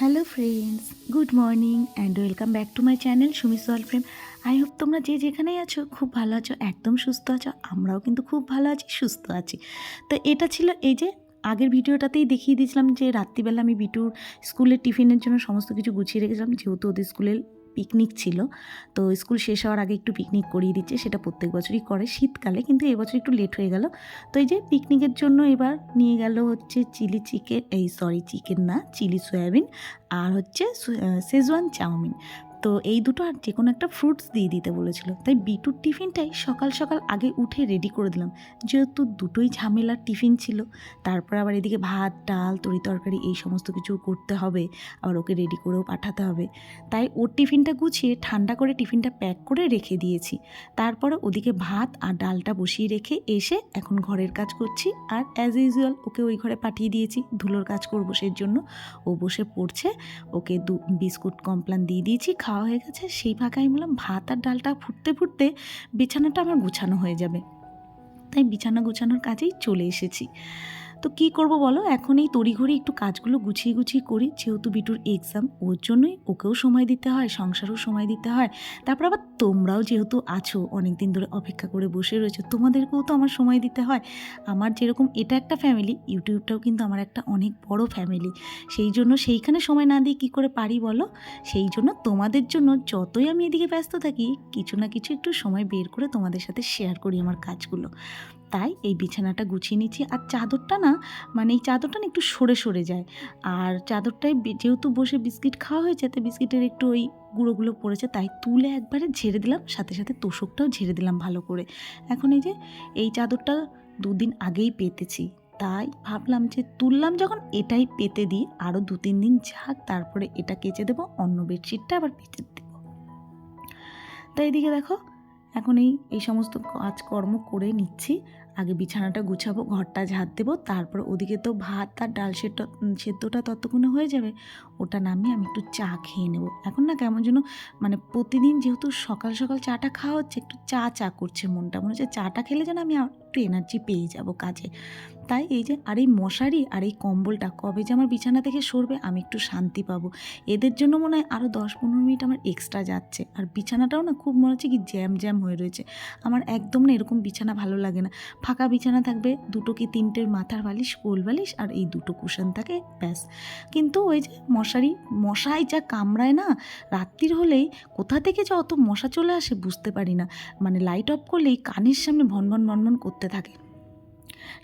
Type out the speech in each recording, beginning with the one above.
Hello friends good morning and welcome back to my channel Sumi সোয়াল ফ্রেম I hope তোমরা যে যেখানেই আছো, খুব ভালো আছো, একদম সুস্থ আছো, আমরাও কিন্তু খুব ভালো আছি, সুস্থ আছি। তো এটা ছিল এই যে, আগের ভিডিওটাতেই দেখিয়ে দিয়েছিলাম যে রাত্রিবেলা আমি বিটুর স্কুলের টিফিনের জন্য সমস্ত কিছু গুছিয়ে রেখেছিলাম, যেহেতু ওদের স্কুলের পিকনিক ছিল। তো স্কুল শেষ হওয়ার আগে একটু পিকনিক করিয়ে দিচ্ছে, সেটা প্রত্যেক বছরই করে শীতকালে, কিন্তু এবছর একটু লেট হয়ে গেল। তো এই যে পিকনিকের জন্য এবার নিয়ে গেল হচ্ছে চিলি চিকেন এই সরি চিকেন না চিলি সয়াবিন আর হচ্ছে শেজওয়ান চাউমিন। তো এই দুটো আর যে কোনো একটা ফ্রুটস দিয়ে দিতে বলেছিল। তাই বিটুর টিফিনটাই সকাল সকাল আগে উঠে রেডি করে দিলাম। যেহেতু দুটোই ঝামেলার টিফিন ছিল, তারপর আবার এদিকে ভাত, ডাল, তরি তরকারি এই সমস্ত কিছু করতে হবে। আবার ওকে রেডি করেও পাঠাতে হবে। তাই ওর টিফিনটা গুছিয়ে ঠান্ডা করে টিফিনটা প্যাক করে রেখে দিয়েছি। তারপরে ওদিকে ভাত আর ডালটা বসিয়ে রেখে এসে এখন ঘরের কাজ করছি। আর অ্যাজ ইউজুয়াল ওকে ওই ঘরে পাঠিয়ে দিয়েছি। ধুলোর কাজ করব সেই জন্য ও বসে পড়ছে। ওকে দু বিস্কুট কমপ্লান দিয়ে দিয়েছি। খাওয়া হয়ে গেছে, সেই ফাঁকে আমি বললাম, ভাত আর ডালটা ফুটতে ফুটতে বিছানাটা আমার গুছানো হয়ে যাবে। তাই বিছানা গুছানোর কাজেই চলে এসেছি। তো কি করব বলো? এখন এই তড়িঘড়ি একটু কাজগুলো গুছিয়ে গুছিয়ে করি। যেহেতু বিটুর এক্সাম ওর জন্যই ওকেও সময় দিতে হয়, সংসারও সময় দিতে হয়। তারপর আবার তোমরাও যেহেতু আছো অনেক দিন ধরে অপেক্ষা করে বসে রয়েছো, তোমাদেরকেও তো আমার সময় দিতে হয়। আমার যেরকম এটা একটা ফ্যামিলি ইউটিউবটাও কিন্তু আমার একটা অনেক বড় ফ্যামিলি সেই জন্য সেইখানে সময় না দিয়ে কী করে পারি বলো? সেই জন্য তোমাদের জন্য যতই আমি এদিকে ব্যস্ত থাকি, কিছু না কিছু একটু সময় বের করে তোমাদের সাথে শেয়ার করি আমার কাজগুলো। তাই এই বিছানাটা গুছিয়ে নিচ্ছি। আর চাদরটা না মানে এই চাদরটা না একটু সরে সরে যায়। আর চাদরটায় যেহেতু বসে বিস্কিট খাওয়া হয়েছে তাই বিস্কিটের একটু ওই গুঁড়োগুলো পড়েছে, তাই তুলে একবারে ঝেড়ে দিলাম, সাথে সাথে তোষকটাও ঝেড়ে দিলাম ভালো করে। এখন এই যে, এই চাদরটা দুদিন আগেই পেতেছি। তাই ভাবলাম যে তুললাম যখন এটাই পেতে দিই আরও দু তিন দিন যাক, তারপরে এটা কেচে দেবো, অন্য বেডশিটটা আবার পেতে দেবো। তাই এদিকে দেখো এখন এই এই সমস্ত কাজকর্ম করে নিচ্ছি। আগে বিছানাটা গুছাবো, ঘরটা ঝাড় দেবো, তারপর ওদিকে তো ভাত আর ডাল সেদ্ধ সেদ্ধটা ততক্ষণে হয়ে যাবে। ওটা নামিয়ে আমি একটু চা খেয়ে নেব। এখন না কেমন যেন মানে প্রতিদিন যেহেতু সকাল সকাল চাটা খাওয়া হচ্ছে, একটু চা চা করছে মনটা। মনে হচ্ছে চাটা খেলে যেন আমি একটু এনার্জি পেয়ে যাব কাজে। তাই এই যে, আর এই মশারি আর এই কম্বলটা কবে যে আমার বিছানা থেকে সরবে, আমি একটু শান্তি পাবো। এদের জন্য মনে হয় আরও দশ পনেরো মিনিট আমার এক্সট্রা যাচ্ছে। আর বিছানাটাও না খুব মনে হচ্ছে কি জ্যাম জ্যাম হয়ে রয়েছে। আমার একদম না এরকম বিছানা ভালো লাগে না। ফাঁকা বিছানা থাকবে, দুটো কি তিনটের মাথার বালিশ, কোল বালিশ আর এই দুটো কুশন থাকে, ব্যাস। কিন্তু ওই যে মশারি, মশাই যা কামড়ায় না, রাত্রির হলেই কোথা থেকে যে অত মশা চলে আসে বুঝতে পারি না। মানে লাইট অফ করলেই কানের সামনে ভনভন ভনভন করতে থাকে।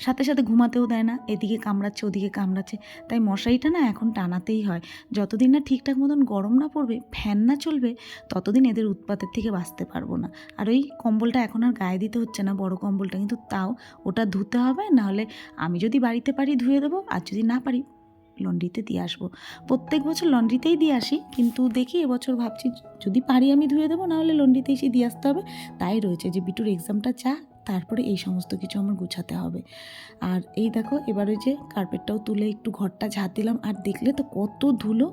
সাথে সাথে ঘুমাতেও দেয় না, এদিকে কামড়াচ্ছে, ওদিকে কামড়াচ্ছে। তাই মশারিটা না এখন টানাতেই হয়। যতদিন না ঠিকঠাক মতন গরম না পড়বে, ফ্যান না চলবে, ততদিন এদের উৎপাতের থেকে বাঁচতে পারব না। আর ওই কম্বলটা এখন আর গায়ে দিতে হচ্ছে না, বড় কম্বলটা। কিন্তু তাও ওটা ধুতে হবে, নাহলে আমি যদি বাড়িতে পারি ধুয়ে দেবো, আর যদি না পারি লন্ড্রিতে দিয়ে আসব। প্রত্যেক বছর লন্ড্রিতেই দিয়ে আসি, কিন্তু দেখি এবছর ভাবছি যদি পারি আমি ধুয়ে দেবো, নাহলে লন্ড্রিতে এসে দিয়ে আসতে হবে। তাই রয়েছে যে বিটুর এক্সামটা চা তারপরে এই সমস্ত কিছু আমার গুছাতে হবে। আর এই দেখো, এবার ওই যে কার্পেটটাও তুলে একটু ঘরটা ঝাঁট দিলাম। আর দেখলে তো কত ধুলো।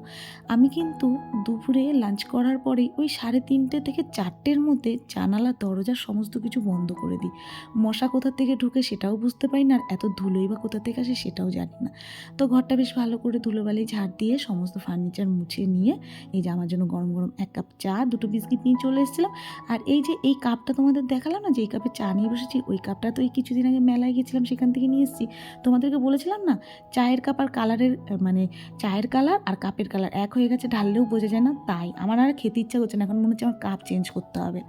আমি কিন্তু দুপুরে লাঞ্চ করার পরে ওই সাড়ে তিনটে থেকে চারটের মধ্যে জানালা, দরজা সমস্ত কিছু বন্ধ করে দিই। মশা কোথা থেকে ঢুকে সেটাও বুঝতে পারি না, আর এত ধুলোই বা কোথা থেকে আসে সেটাও জানি না। তো ঘরটা বেশ ভালো করে ধুলোবালি ঝাড় দিয়ে সমস্ত ফার্নিচার মুছে নিয়ে এই যে আমার জন্য গরম গরম এক কাপ চা, দুটো বিস্কিট নিয়ে চলে এসেছিলাম। আর এই যে এই কাপটা তোমাদের দেখালাম না, যে এই কাপে চা নিয়ে বসেছি ওই কাপটা তো এই কিছুদিন আগে মেলায় গেছিলাম সেখান থেকে নিয়ে এসেছি। তোমাদেরকে বলেছিলাম না, চায়ের কাপ আর কালারের মানে চায়ের কালার আর কাপের কালার এক হয়ে গেছে, ঢাললেও বোঝা যায় না, তাই। আমার আর খেতে ইচ্ছা করছে না, এখন মনে হচ্ছে আমার কাপ চেঞ্জ করতে হবে।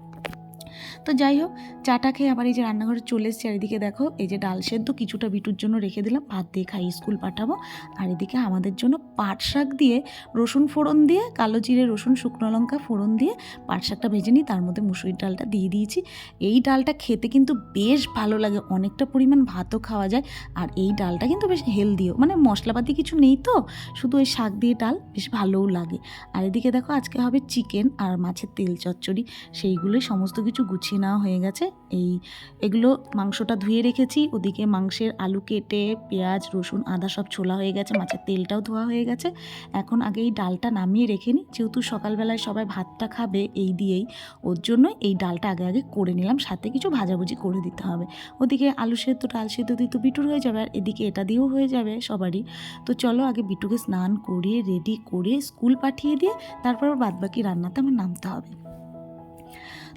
তো যাই হোক চাটা খেয়ে আবার এই যে রান্নাঘরে চলে এসেছি। আর এদিকে দেখো, এই যে ডাল সেদ্ধ, কিছুটা বিটুর জন্য রেখে দিলাম। ভাত দিয়ে খাই স্কুল পাঠাবো। আর এদিকে আমাদের জন্য পাট শাক দিয়ে রসুন ফোড়ন দিয়ে, কালো জিরে, রসুন, শুকনো লঙ্কা ফোড়ন দিয়ে পাট শাকটা ভেজে নিই। তার মধ্যে মুসুরির ডালটা দিয়ে দিয়েছি। এই ডালটা খেতে কিন্তু বেশ ভালো লাগে। অনেকটা পরিমাণ ভাতও খাওয়া যায়। আর এই ডালটা কিন্তু বেশ হেলদিও। মানে মশলাপাতি কিছু নেই তো, শুধু ওই শাক দিয়ে ডাল বেশ ভালোও লাগে। আর এদিকে দেখো, আজকে হবে চিকেন আর মাছের তেল চচ্চড়ি। সেইগুলোই সমস্ত কিছু গুছিয়ে নেওয়া হয়ে গেছে। এই, এগুলো মাংসটা ধুয়ে রেখেছি। ওদিকে মাংসের আলু কেটে, পেঁয়াজ, রসুন, আদা সব ছোলা হয়ে গেছে, মাছের তেলটাও ধোয়া হয়ে গেছে। এখন আগে এই ডালটা নামিয়ে রেখে নিই। যেহেতু সকালবেলায় সবাই ভাতটা খাবে এই দিয়েই, ওর জন্য এই ডালটা আগে আগে করে নিলাম। সাথে কিছু ভাজাভুজি করে দিতে হবে। ওদিকে আলু সেদ্ধ, ডাল সেদ্ধ দিয়ে তো বিটুর হয়ে যাবে, আর এদিকে এটা দিয়েও হয়ে যাবে সবারই। তো চলো আগে বিটুকে স্নান করিয়ে, রেডি করে স্কুল পাঠিয়ে দিয়ে, তারপর বাদবাকি রান্নাতে আমার নামতে হবে।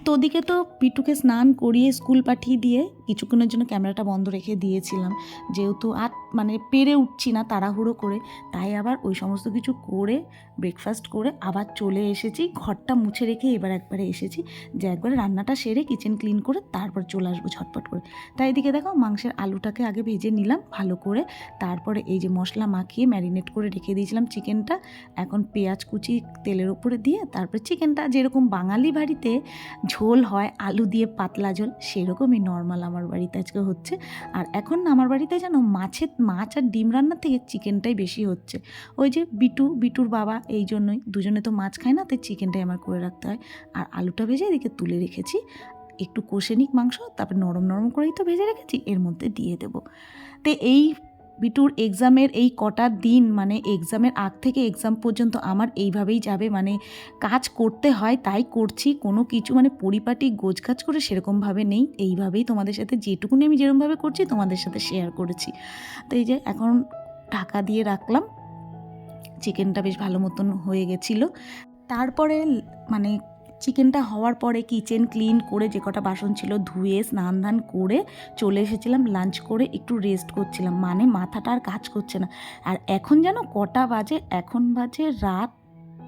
তো ওদিকে তো পিটুকে স্নান করিয়ে স্কুল পাঠিয়ে দিয়ে কিছুক্ষণের জন্য ক্যামেরাটা বন্ধ রেখে দিয়েছিলাম। যেহেতু আর মানে পেরে উঠছি না তাড়াহুড়ো করে, তাই আবার ওই সমস্ত কিছু করে ব্রেকফাস্ট করে আবার চলে এসেছি। ঘরটা মুছে রেখে এবার একবারে এসেছি যে একবারে রান্নাটা সেরে কিচেন ক্লিন করে তারপর চলে আসব ঝটপট করে। তাই এদিকে দেখো মাংসের আলুটাকে আগে ভেজে নিলাম ভালো করে। তারপরে এই যে মশলা মাখিয়ে ম্যারিনেট করে রেখে দিয়েছিলাম চিকেনটা এখন পেঁয়াজ কুচি তেলের উপরে দিয়ে তারপরে চিকেনটা যেরকম বাঙালি বাড়িতে ঝোল হয়, আলু দিয়ে পাতলা ঝোল, সেরকমই নর্মাল আমার বাড়িতে আজকে হচ্ছে। আর এখন আমার বাড়িতে যেন মাছের, মাছ আর ডিম রান্নার থেকে চিকেনটাই বেশি হচ্ছে। ওই যে বিটু, বিটুর বাবা, এই জন্যই দুজনে তো মাছ খায় না, তাই চিকেনটাই আমার করে রাখতে হয়। আর আলুটা ভেজে এদিকে তুলে রেখেছি। একটু কষে নিক মাংস, তারপর নরম নরম করেই তো ভেজে রেখেছি, এর মধ্যে দিয়ে দেবো। তো এই বিটুর এক্সামের এই কটা দিন মানে এক্সামের আগ থেকে এক্সাম পর্যন্ত আমার এইভাবেই যাবে মানে কাজ করতে হয়, তাই করছি, কোনো কিছু মানে পরিপাটি গোছগাছ করে সেরকমভাবে নেই, এইভাবেই তোমাদের সাথে যেটুকুনি আমি যেরকমভাবে করছি, তোমাদের সাথে শেয়ার করেছি। তো এই যে এখন ঢাকা দিয়ে রাখলাম চিকেনটা বেশ ভালো মতন হয়ে গেছিল, তারপরে মানে চিকেনটা হওয়ার পরে কিচেন ক্লিন করে যে কটা বাসন ছিল ধুয়ে, স্নান ধান করে চলে এসেছিলাম, লাঞ্চ করে একটু রেস্ট করছিলাম। মানে মাথাটা আর কাজ করছে না। আর এখন যেন কটা বাজে, এখন বাজে রাত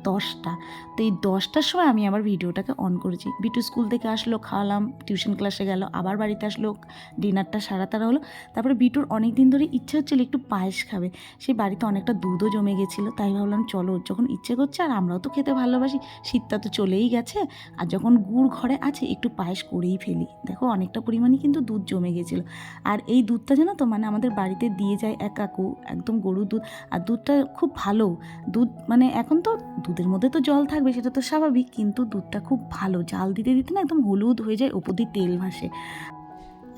দশটা। তো এই দশটার সময় আমি আবার ভিডিওটাকে অন করেছি। বিটু স্কুল থেকে আসলো, খাওয়ালাম টিউশন ক্লাসে গেল, আবার বাড়িতে আসলো, ডিনারটা সারা তারা হলো। তারপরে বিটুর অনেক দিন ধরে ইচ্ছে হচ্ছিল একটু পায়েস খাবে। সেই বাড়িতে অনেকটা দুধও জমে গেছিল, তাই ভাবলাম, চলো, যখন ইচ্ছে করছে আর আমরাও তো খেতে ভালোবাসি, শীতটা তো চলেই গেছে, আর যখন গুড় ঘরে আছে, একটু পায়েস করেই ফেলি। দেখো, অনেকটা পরিমাণে কিন্তু দুধ জমে গেছিল। আর এই দুধটা জানো তো মানে আমাদের বাড়িতে দিয়ে যায় এক কাকু, একদম গরুর দুধ। আর দুধটা খুব ভালো। দুধ মানে এখন তো দুধের মধ্যে তো জল থাকবে, সেটা তো স্বাভাবিক। কিন্তু দুধটা খুব ভালো, জাল দিতে দিতে না একদম হলুদ হয়ে যায় ওপর দিয়ে তেল ভাসে।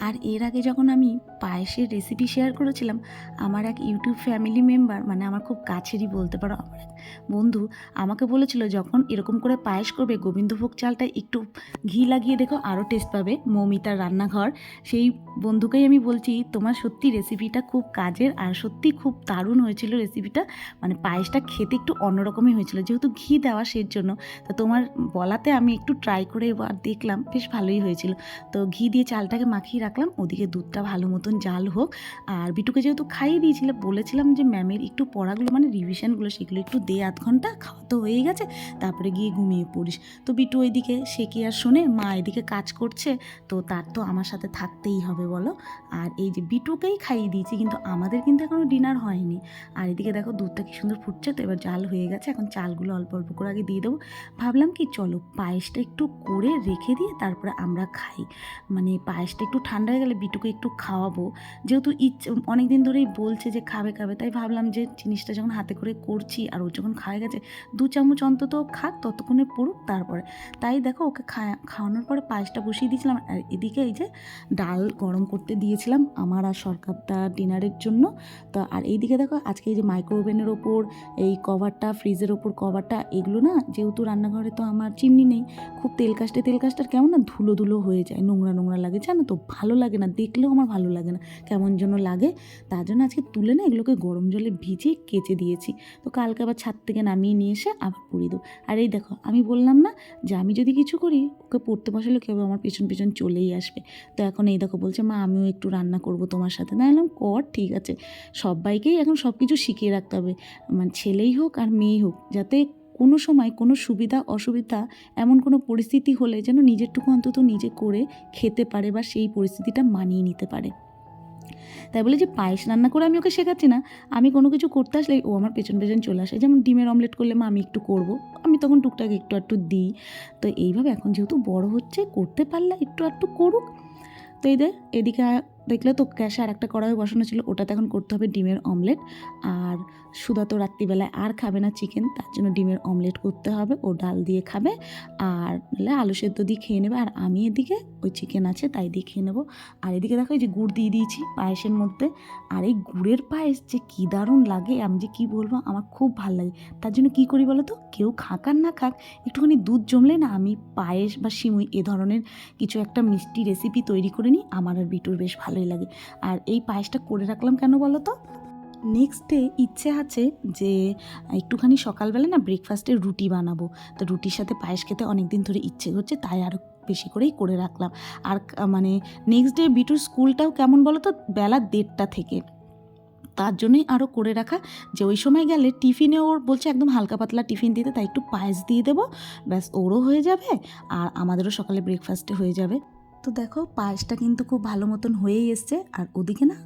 আর এর আগে যখন আমি পায়েসের রেসিপি শেয়ার করেছিলাম, আমার এক ইউটিউব ফ্যামিলি মেম্বার মানে আমার খুব কাছেরই বলতে পারো, আমার এক বন্ধু আমাকে বলেছিল যখন এরকম করে পায়েস করবে, গোবিন্দভোগ চালটা একটু ঘি লাগিয়ে দেখো আরও টেস্ট পাবে, মৌমিতার রান্নাঘর। সেই বন্ধুকেই আমি বলছি, তোমার সত্যি রেসিপিটা খুব কাজের আর সত্যি খুব দারুণ হয়েছিল রেসিপিটা মানে পায়েসটা খেতে একটু অন্যরকমই হয়েছিল, যেহেতু ঘি দেওয়া সের জন্য। তো তোমার বলাতে আমি একটু ট্রাই করে দেখলাম, বেশ ভালোই হয়েছিল। তো ঘি দিয়ে চালটাকে মাখিয়ে রাখলাম, ওদিকে দুধটা ভালো মতন জাল হোক। আর বিটুকে যেহেতু খাইয়ে দিয়েছিল, বলেছিলাম যে ম্যামের একটু পড়াগুলো মানে রিভিশনগুলো সেগুলো একটু দে আধ ঘণ্টা, খাওয়া তো হয়ে গেছে, তারপরে গিয়ে ঘুমিয়ে পড়িস। তো বিটু ওইদিকে, সে কি আর শোনে? মা এদিকে কাজ করছে, তো তার তো আমার সাথে থাকতেই হবে বলো। আর এই যে বিটুকেই খাইয়ে দিয়েছি, কিন্তু আমাদের কিন্তু এখনও ডিনার হয়নি। আর এদিকে দেখো দুধটা কি সুন্দর ফুটছে, তো এবার জাল হয়ে গেছে, এখন চালগুলো অল্প অল্প করে আগে দিয়ে দেবো। ভাবলাম কি, চলো পায়েসটা একটু করে রেখে দিয়ে তারপরে আমরা খাই। মানে পায়েসটা একটু ঠান্ডা হয়ে গেলে বিটুকে একটু খাওয়াবো। যেহেতু ইচ্ছে অনেক দিন ধরেই বলছে যে খাবে খাবে, তাই ভাবলাম যে জিনিসটা যখন হাতে করে করছি আর ও যখন খাওয়া গেছে, দু চামচ অন্তত খাক, ততক্ষণে পড়ুক, তারপরে। তাই দেখো ওকে খাওয়ানোর পরে পায়েসটা বসিয়ে দিয়েছিলাম আর এদিকে এই যে ডাল গরম করতে দিয়েছিলাম আমার আর সরকারটা ডিনারের জন্য। তো আর এইদিকে দেখো আজকে এই যে মাইক্রো ওভেনের ওপর, এই কভারটা, ফ্রিজের ওপর কভারটা, এগুলো না যেহেতু রান্নাঘরে তো আমার চিমনি নেই, খুব তেল কাস্টে, তেল কাস্টার কেমন না ধুলো ধুলো হয়ে যায়, নোংরা নোংরা লাগে, জানো তো? ভালো লাগে না, দেখলেও আমার ভালো লাগে না, কেমন যেন লাগে। তার জন্য আজকে তুলে না এগুলোকে গরম জলে ভিজে কেচে দিয়েছি। তো কালকে আবার ছাদ থেকে নামিয়ে নিয়ে এসে আবার পরিয়ে দেবো। আর এই দেখো, আমি বললাম না যে আমি যদি কিছু করি, ওকে পড়তে বসালে কেউ আমার পেছন পেছন চলেই আসবে। তো এখন এই দেখো বলছে, মা, আমিও একটু রান্না করব তোমার সাথে। না এলাম কর, ঠিক আছে। সবাইকেই এখন সব কিছু শিখিয়ে রাখতে হবে। মানে ছেলেই হোক আর মেয়েই হোক, যাতে কোনো সময় কোনো সুবিধা, অসুবিধা, এমন কোনো পরিস্থিতি হলে যেন নিজেরটুকু অন্তত নিজে করে খেতে পারে বা সেই পরিস্থিতিটা মানিয়ে নিতে পারে। তাই বলে যে পায়েস রান্না করে আমি ওকে শেখাচ্ছি না। আমি কোনো কিছু করতে আসলে ও আমার পেছন পেছন চলে আসে। যেমন ডিমের অমলেট করলে, মা, আমি একটু করব। আমি তখন টুকটাক একটু একটু দিই। তো এইভাবে এখন যেহেতু বড় হচ্ছে, করতে পারলে একটু একটু করুক। তো এদের এদিকে দেখলে তো গ্যাসে আর একটা কড়াই বসানো ছিল, ওটাতে এখন করতে হবে ডিমের অমলেট। আর সুধা তো রাত্রিবেলায় আর খাবে না চিকেন তার জন্য ডিমের অমলেট করতে হবে, ও ডাল দিয়ে খাবে। আর নাহলে আলু সেদ্ধ দিয়ে খেয়ে নেবে, আর আমি এদিকে ওই চিকেন আছে তাই দিয়ে খেয়ে নেব। আর এদিকে দেখো এই যে গুড় দিয়ে দিয়েছি পায়েসের মধ্যে। আর এই গুড়ের পায়েস যে কী দারুণ লাগে, আমি যে কী বলব, আমার খুব ভালো লাগে। তার জন্য কী করি বলো তো? কেউ খাক আর না খাক, একটুখানি দুধ জমলে না আমি পায়েস বা সিমুই এ ধরনের কিছু একটা মিষ্টি রেসিপি তৈরি করে নিই, আমার আর বিটুর বেশ ভালোই লাগে। আর এই পায়েসটা করে রাখলাম কেন বলো তো? নেক্সট ডে ইচ্ছে আছে যে, একটুখানি সকালবেলা না ব্রেকফাস্টে রুটি বানাবো। তো রুটির সাথে পায়েস খেতে অনেক দিন ধরে ইচ্ছে হচ্ছে তাই আরও বেশি করেই করে রাখলাম। আর মানে নেক্সট ডে বিটুর স্কুলটাও কেমন বলো তো, বেলা দেড়টা থেকে। তার জন্যই আরও করে রাখা। যে ওই সময় গেলে টিফিনে ওর বলছে একদম হালকা পাতলা টিফিন দিতে, তাই একটু পায়েস দিয়ে দেবো। ব্যাস ওরও হয়ে যাবে, আর আমাদেরও সকালে ব্রেকফাস্টে হয়ে যাবে। তো দেখো পায়েসটা কিন্তু খুব ভালো মতন হয়েই এসছে। আর ওদিকে না,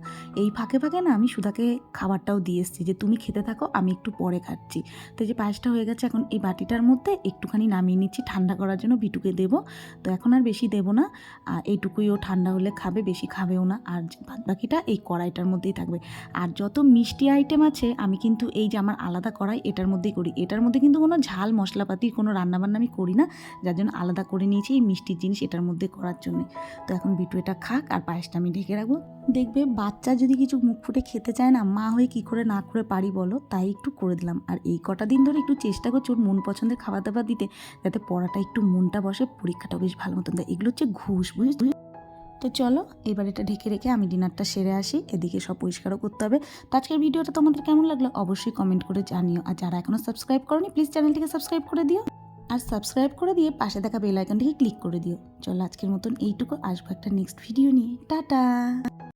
এই ফাঁকে ফাঁকে না আমি সুধাকে খাবারটাও দিয়ে এসেছি যে, তুমি খেতে থাকো, আমি একটু পরে খাচ্ছি। তো যে পায়েসটা হয়ে গেছে, এখন এই বাটিটার মধ্যে একটুখানি নামিয়ে নিচ্ছি। ঠান্ডা করার জন্য বিটুকে দেবো। তো এখন আর বেশি দেবো না। এইটুকুই ও ঠান্ডা হলে খাবে, বেশি খাবেও না। আর বাদ বাকিটা এই কড়াইটার মধ্যেই থাকবে। আর যত মিষ্টি আইটেম আছে, আমি কিন্তু এই যে আমার আলাদা কড়াই, এটার মধ্যেই করি। এটার মধ্যে কিন্তু কোনো ঝাল মশলাপাতির কোনো রান্নাবান্না আমি করি না। যার জন্য আলাদা করে নিয়েছি এই মিষ্টির জিনিস এটার মধ্যে করার জন্য। তো এখন বিটু এটা খাক আর পায়েসটা আমি ঢেকে রাখব। দেখবে বাচ্চা যদি কিছু মুখ ফুটে খেতে চায় না, মা হয়ে কি করে না করে পারি বলো? তাই একটু করে দিলাম। আর এই কটা দিন ধরে একটু চেষ্টা করছি ওর মন পছন্দের খাবার দাবার দিতে, যাতে পড়াটা একটু মনটা বসে পরীক্ষাটা বেশ ভালো মতন দেয়। এগুলো হচ্ছে ঘুষ বুঝলি তো চলো, এবার এটা ঢেকে রেখে আমি ডিনারটা সেরে আসি। এদিকে সব পরিষ্কারও করতে হবে। তো আজকের ভিডিওটা তোমাদের কেমন লাগল? অবশ্যই কমেন্ট করে জানিও। আর যারা এখনও সাবস্ক্রাইব করনি প্লিজ চ্যানেলটিকে সাবস্ক্রাইব করে দিও। আর সাবস্ক্রাইব করে দিয়ে পাশে থাকা বেল আইকনটিকে ক্লিক করে দিও। চলো আজকের মতন এইটুকু, আসব একটা নেক্সট ভিডিও নিয়ে। টাটা!